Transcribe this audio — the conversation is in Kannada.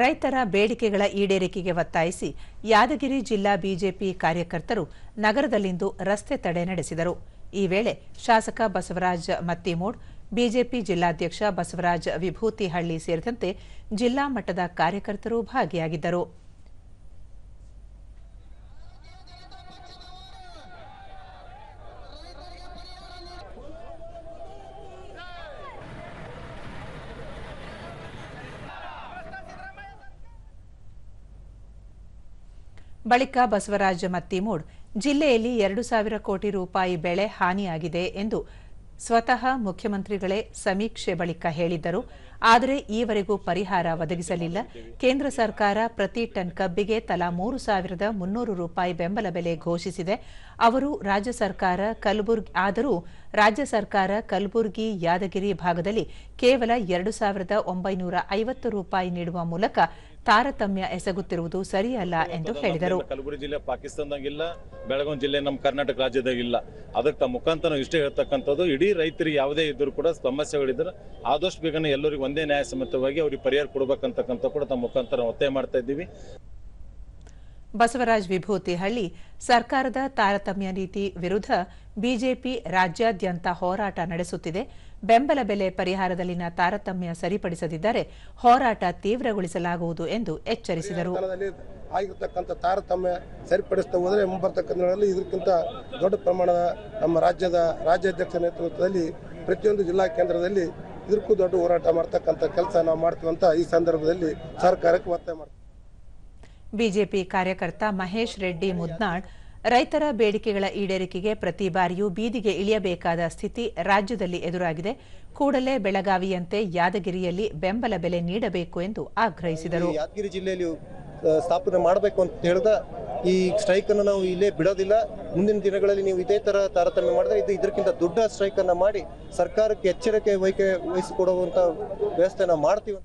ರೈತರ ಬೇಡಿಕೆಗಳ ಈಡೇರಿಕೆಗೆ ಒತ್ತಾಯಿಸಿ ಯಾದಗಿರಿ ಜಿಲ್ಲಾ ಬಿಜೆಪಿ ಕಾರ್ಯಕರ್ತರು ನಗರದಲ್ಲಿಂದು ರಸ್ತೆ ತಡೆ ನಡೆಸಿದರು. ಈ ವೇಳೆ ಶಾಸಕ ಬಸವರಾಜ ಮತ್ತಿಮೂಡ್, ಬಿಜೆಪಿ ಜಿಲ್ಲಾಧ್ಯಕ್ಷ ಬಸವರಾಜ ವಿಭೂತಿಹಳ್ಳಿ ಸೇರಿದಂತೆ ಜಿಲ್ಲಾ ಮಟ್ಟದ ಕಾರ್ಯಕರ್ತರು ಭಾಗಿಯಾಗಿದ್ದರು. ಬಳಿಕ ಬಸವರಾಜ ಮತ್ತಿಮೂಡ್, ಜಿಲ್ಲೆಯಲ್ಲಿ ಎರಡು ಸಾವಿರ ಕೋಟಿ ರೂಪಾಯಿ ಬೆಳೆ ಹಾನಿಯಾಗಿದೆ ಎಂದು ಸ್ವತಃ ಮುಖ್ಯಮಂತ್ರಿಗಳೇ ಸಮೀಕ್ಷೆ ಬಳಿಕ ಹೇಳಿದ್ದರು. ಆದರೆ ಈವರೆಗೂ ಪರಿಹಾರ ಒದಗಿಸಲಿಲ್ಲ. ಕೇಂದ್ರ ಸರ್ಕಾರ ಪ್ರತಿ ಟನ್ ಕಬ್ಬಿಗೆ ತಲಾ ಮೂರು ಸಾವಿರದ ಮುನ್ನೂರು ರೂಪಾಯಿ ಬೆಂಬಲ ಬೆಲೆ ಘೋಷಿಸಿದೆ. ಅವರು ರಾಜ್ಯ ಸರ್ಕಾರ ಕಲಬುರ್ಗಿ, ಆದರೂ ರಾಜ್ಯ ಸರ್ಕಾರ ಕಲಬುರ್ಗಿ, ಯಾದಗಿರಿ ಭಾಗದಲ್ಲಿ ಕೇವಲ ಎರಡು ಸಾವಿರದ ಒಂಬೈನೂರ ಐವತ್ತು ರೂಪಾಯಿ ನೀಡುವ ಮೂಲಕ ತಾರತಮ್ಯ ಎಸಗುತ್ತಿರುವುದು ಸರಿಯಲ್ಲ ಎಂದು ಹೇಳಿದರು. ಕಲಬುರಗಿ ಜಿಲ್ಲೆ ಪಾಕಿಸ್ತಾನದಾಗಿಲ್ಲ ಬೆಳಗಾವಿ ಜಿಲ್ಲೆ ನಮ್ಮ ಕರ್ನಾಟಕ ರಾಜ್ಯದಾಗಿಲ್ಲ ಅದಕ್ಕೆ ತಮ್ಮ ಮುಖಾಂತರ ನಾವು ಇಷ್ಟೇ ಹೇಳ್ತಕ್ಕಂಥದ್ದು ಇಡೀ ರೈತರಿಗೆ ಯಾವುದೇ ಇದ್ದರೂ ಕೂಡ ಸಮಸ್ಯೆಗಳಿದ್ರೆ ಆದಷ್ಟು ಬೇಗನೆ ಎಲ್ಲರಿಗೂ ಒಂದೇ ನ್ಯಾಯಸಮ್ಮತವಾಗಿ ಅವ್ರಿಗೆ ಪರಿಹಾರ ಕೊಡಬೇಕಂತಕ್ಕಂಥ ಕೂಡ ತಮ್ಮ ಮುಖಾಂತರ ಒತ್ತಾಯ ಮಾಡ್ತಾ ಇದ್ದೀವಿ. ಬಸವರಾಜ್ ವಿಭೂತಿಹಳ್ಳಿ ಸರ್ಕಾರದ ತಾರತಮ್ಯ ನೀತಿ ವಿರುದ್ಧ ಬಿಜೆಪಿ ರಾಜ್ಯಾದ್ಯಂತ ಹೋರಾಟ ನಡೆಸುತ್ತಿದೆ. ಬೆಂಬಲ ಬೆಲೆ ಪರಿಹಾರದಲ್ಲಿನ ತಾರತಮ್ಯ ಸರಿಪಡಿಸದಿದ್ದರೆ ಹೋರಾಟ ತೀವ್ರಗೊಳಿಸಲಾಗುವುದು ಎಂದು ಎಚ್ಚರಿಸಿದರು. ಆಗಿರ್ತಕ್ಕಂಥ ತಾರತಮ್ಯ ಸರಿಪಡಿಸ್ತಾ ಹೋದರೆ ಇದಕ್ಕಿಂತ ದೊಡ್ಡ ಪ್ರಮಾಣದ ನಮ್ಮ ರಾಜ್ಯದ ರಾಜ್ಯಾಧ್ಯಕ್ಷ ನೇತೃತ್ವದಲ್ಲಿ ಪ್ರತಿಯೊಂದು ಜಿಲ್ಲಾ ಕೇಂದ್ರದಲ್ಲಿ ಇದಕ್ಕೂ ದೊಡ್ಡ ಹೋರಾಟ ಮಾಡ್ತಕ್ಕಂಥ ಕೆಲಸ ನಾವು ಮಾಡ್ತೀವಿ ಈ ಸಂದರ್ಭದಲ್ಲಿ ಸರ್ಕಾರಕ್ಕೆ ಒತ್ತಾಯ ಮಾಡ್ತೀವಿ. ಬಿಜೆಪಿ ಕಾರ್ಯಕರ್ತ ಮಹೇಶ್ ರೆಡ್ಡಿ ಮುದ್ನಾಳ್ ರೈತರ ಬೇಡಿಕೆಗಳ ಈಡೇರಿಕೆಗೆ ಪ್ರತಿ ಬಾರಿಯೂ ಬೀದಿಗೆ ಇಳಿಯಬೇಕಾದ ಸ್ಥಿತಿ ರಾಜ್ಯದಲ್ಲಿ ಎದುರಾಗಿದೆ. ಕೂಡಲೇ ಬೆಳಗಾವಿಯಂತೆ ಯಾದಗಿರಿಯಲ್ಲಿ ಬೆಂಬಲ ಬೆಲೆ ನೀಡಬೇಕು ಎಂದು ಆಗ್ರಹಿಸಿದರು. ಯಾದಗಿರಿ ಜಿಲ್ಲೆಯಲ್ಲಿ ಸ್ಥಾಪನೆ ಮಾಡಬೇಕು ಅಂತ ಹೇಳಿದ ಈ ಸ್ಟ್ರೈಕ್ ಅನ್ನು ನಾವು ಇಲ್ಲೇ ಬಿಡೋದಿಲ್ಲ. ಮುಂದಿನ ದಿನಗಳಲ್ಲಿ ನೀವು ಇದೇ ತರ ತಾರತಮ್ಯ ಮಾಡಿದ್ರೆ ಇದು ಇದಕ್ಕಿಂತ ದೊಡ್ಡ ಸ್ಟ್ರೈಕ್ ಅನ್ನ ಮಾಡಿ ಸರ್ಕಾರಕ್ಕೆ ಎಚ್ಚರಿಕೆ ವಹಿಕೆ ವಹಿಸಿಕೊಡುವಂತ ವ್ಯವಸ್ಥೆ ನಾವು ಮಾಡ್ತೀವಿ